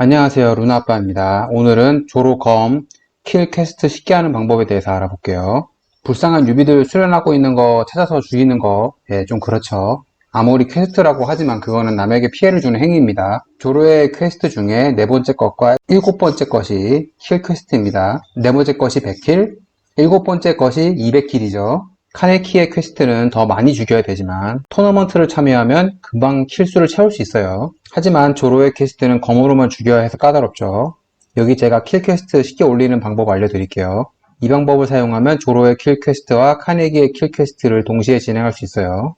안녕하세요. 루나아빠입니다. 오늘은 조로검 킬 퀘스트 쉽게 하는 방법에 대해서 알아볼게요. 불쌍한 유비들 수련하고 있는 거 찾아서 죽이는 거. 예, 좀 그렇죠. 아무리 퀘스트라고 하지만 그거는 남에게 피해를 주는 행위입니다. 조로의 퀘스트 중에 네 번째 것과 일곱 번째 것이 킬 퀘스트입니다. 네 번째 것이 100킬 일곱 번째 것이 200킬이죠 카네키의 퀘스트는 더 많이 죽여야 되지만 토너먼트를 참여하면 금방 킬수를 채울 수 있어요. 하지만 조로의 퀘스트는 검으로만 죽여야 해서 까다롭죠. 여기 제가 킬 퀘스트 쉽게 올리는 방법 알려드릴게요. 이 방법을 사용하면 조로의 킬 퀘스트와 카네기의 킬 퀘스트를 동시에 진행할 수 있어요.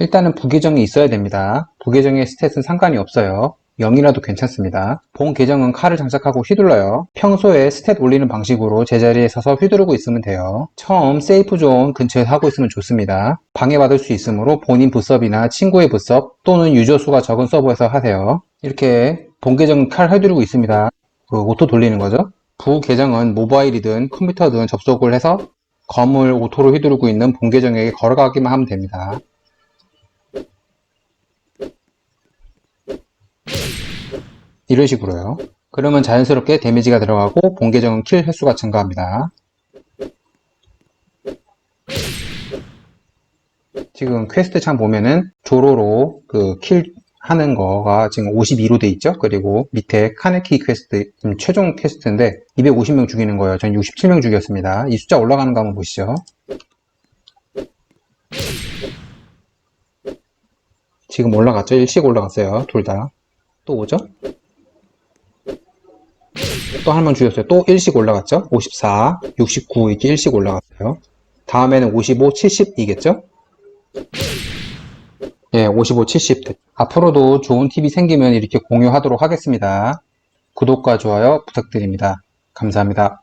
일단은 부계정이 있어야 됩니다. 부계정의 스탯은 상관이 없어요. 0이라도 괜찮습니다. 본 계정은 칼을 장착하고 휘둘러요. 평소에 스탯 올리는 방식으로 제자리에 서서 휘두르고 있으면 돼요. 처음 세이프 존 근처에서 하고 있으면 좋습니다. 방해받을 수 있으므로 본인 부섭이나 친구의 부섭 또는 유저 수가 적은 서버에서 하세요. 이렇게 본 계정은 칼 휘두르고 있습니다. 그 오토 돌리는 거죠. 부 계정은 모바일이든 컴퓨터든 접속을 해서 검을 오토로 휘두르고 있는 본 계정에게 걸어가기만 하면 됩니다. 이런 식으로요. 그러면 자연스럽게 데미지가 들어가고 본 계정은 킬 횟수가 증가합니다. 지금 퀘스트 창 보면은 조로로 그 킬 하는 거가 지금 52로 돼 있죠. 그리고 밑에 카네키 퀘스트 최종 퀘스트인데 250명 죽이는 거예요. 전 67명 죽였습니다. 이 숫자 올라가는 거 한번 보시죠. 지금 올라갔죠? 일씩 올라갔어요. 둘 다. 또 오죠? 또 한번 죽였어요. 또 1씩 올라갔죠? 54, 69 이렇게 1씩 올라갔어요. 다음에는 55, 70이겠죠? 예, 55, 70. 앞으로도 좋은 팁이 생기면 이렇게 공유하도록 하겠습니다. 구독과 좋아요 부탁드립니다. 감사합니다.